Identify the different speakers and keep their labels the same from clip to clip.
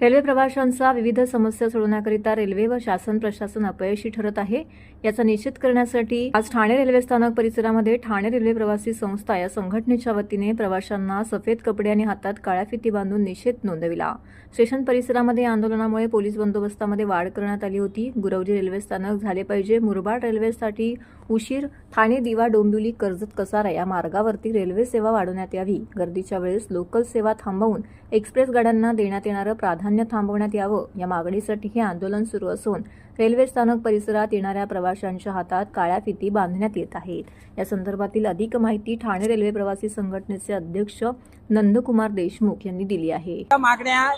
Speaker 1: Railway प्रवाशांचा विविध समस्या सोडवण्याकरिता रेल्वे व शासन प्रशासन अपयशी ठरत आहे. याचा निषेध करण्यासाठी आज ठाणे रेल्वे स्थानक परिसरामध्ये ठाणे रेल्वे प्रवासी संस्था या संघटनेच्या वतीने प्रवाशांना सफेद कपडे आणि हातात काळ्या फिती बांधून निषेध नोंदविला. स्टेशन परिसरामध्ये आंदोलनामुळे पोलीस बंदोबस्तामध्ये वाढ करण्यात आली होती. गुरवजी रेल्वे स्थानक झाले पाहिजे. मुरबाड रेल्वेसाठी उशीर ठाणे दिवा डोंबिवली कर्जत कसारा या मार्गावरती रेल्वे सेवा वाढवण्यात यावी. गर्दीच्या वेळेस लोकल सेवा थांबवून एक्सप्रेस गाड्यांना देण्यात येणारं प्राधान्य थांबवण्यात यावं या मागणीसाठी हे आंदोलन सुरू असून रेल्वे स्थानक परिसरात येणाऱ्या प्रवाशांच्या हातात काळ्या फिती बांधण्यात येत आहेत. या संदर्भातील अधिक माहिती ठाणे रेल्वे प्रवासी संघटनेचे अध्यक्ष नंदकुमार देशमुख यांनी दिली आहे.
Speaker 2: मागण्या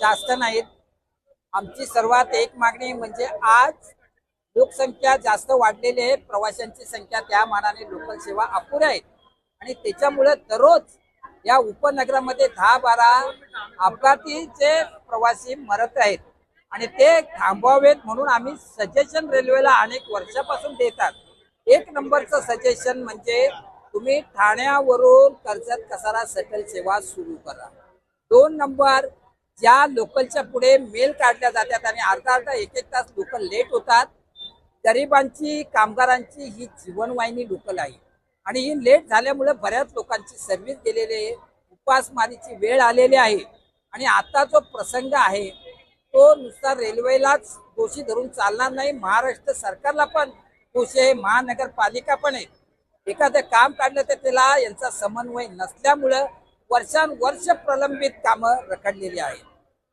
Speaker 2: जास्त नाहीत. आमची सर्वात एक मागणी म्हणजे आज लोकसंख्या जास्त वाढलेली आहे. प्रवाशांची संख्या त्या मानाने लोकल सेवा अपुऱ्या आहेत. आणि त्याच्यामुळे दररोज या उपनगरामध्ये दहा बारा अपघातीचे प्रवासी मरत आहेत. आणि ते थांबवावेत म्हणून आम्ही सजेशन रेल्वेला अनेक वर्षापासून देतात. एक नंबरचं सजेशन म्हणजे तुम्ही ठाण्यावरून कर्जत कसारा सटल सेवा सुरू करा. दोन नंबर ज्या लोकलच्या पुढे मेल काढल्या जातात आणि अर्धा अर्धा एक एक तास लोकल लेट होतात गरिबांची कामगारांची ही जीवनवाहिनी लोकल आहे. आणि ही लेट झाल्यामुळे बऱ्याच लोकांची सर्व्हिस गेलेली आहे. उपासमारीची वेळ आलेली आहे. आणि आता जो प्रसंग आहे तो नुसता रेल्वेलाच दोषी धरून चालणार नाही. महाराष्ट्र सरकारला पण दोषी आहे. महानगरपालिका पण आहे. एखादं काम काढलं तर त्याला यांचा समन्वय नसल्यामुळं वर्षानुवर्ष प्रलंबित कामं रखडलेली आहेत.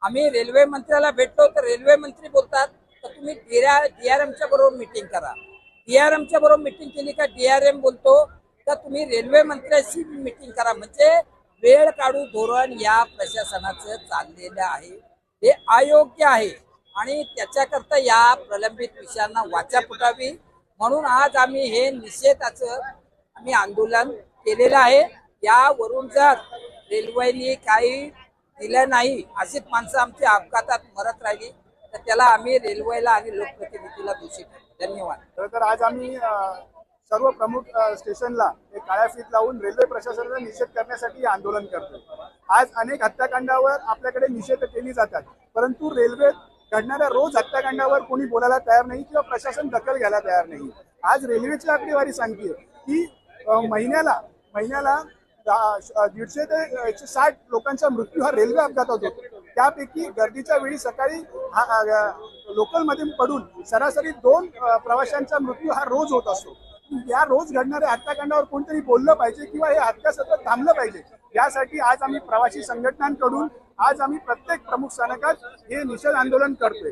Speaker 2: आम्ही रेल्वे मंत्र्याला भेटतो तर रेल्वे मंत्री बोलतात तर तुम्ही डी आर एमच्या बरोबर मिटिंग करा. डी आर एमच्या बरोबर मिटिंग केली का डी आर एम बोलतो तर तुम्ही रेल्वे मंत्र्याशी मिटिंग करा. म्हणजे वेळ काढू धोरण या प्रशासनाचं चाललेलं आहे. हे अयोग्य आहे. आणि त्याच्याकरता या प्रलंबित विषयांना वाचा फुटावी. म्हणून आज आम्ही हे निषेधाचं आम्ही आंदोलन केलेलं आहे. यावरून जर रेल्वेनी काही दिलं नाही अशीच माणसं आमची अपघातात मरत राहिली तर त्याला आम्ही रेल्वेला आणि लोकप्रतिनिधीला दोषी धन्यवाद.
Speaker 3: खरं तर आज आम्ही सर्व प्रमुख स्टेशनला एक काळ्या फीत लावून रेल्वे प्रशासनाचा निषेध करण्यासाठी आंदोलन करतो आज अनेक हत्याकांडावर आपल्याकडे निषेध केली जातात परंतु रेल्वेत घडणाऱ्या रोज हत्याकांडावर कोणी बोलायला तयार नाही किंवा प्रशासन दखल घ्यायला तयार नाही. आज रेल्वेची आकडेवारी सांगते की महिन्याला महिन्याला दीडशे ते एकशे साठ लोकांचा मृत्यू हा रेल्वे अपघातात होतो. त्यापैकी गर्दीच्या वेळी सकाळी लोकलमध्ये पडून सरासरी दोन प्रवाशांचा मृत्यू हा रोज होत असतो. या रोज घडणाऱ्या हत्याकांडावर कोणतरी बोललं पाहिजे किंवा हे हत्या सतत थांबलं पाहिजे यासाठी आज आम्ही प्रवासी संघटनांकडून आज आम्ही प्रत्येक प्रमुख स्थानकात हे निषेध आंदोलन करतोय.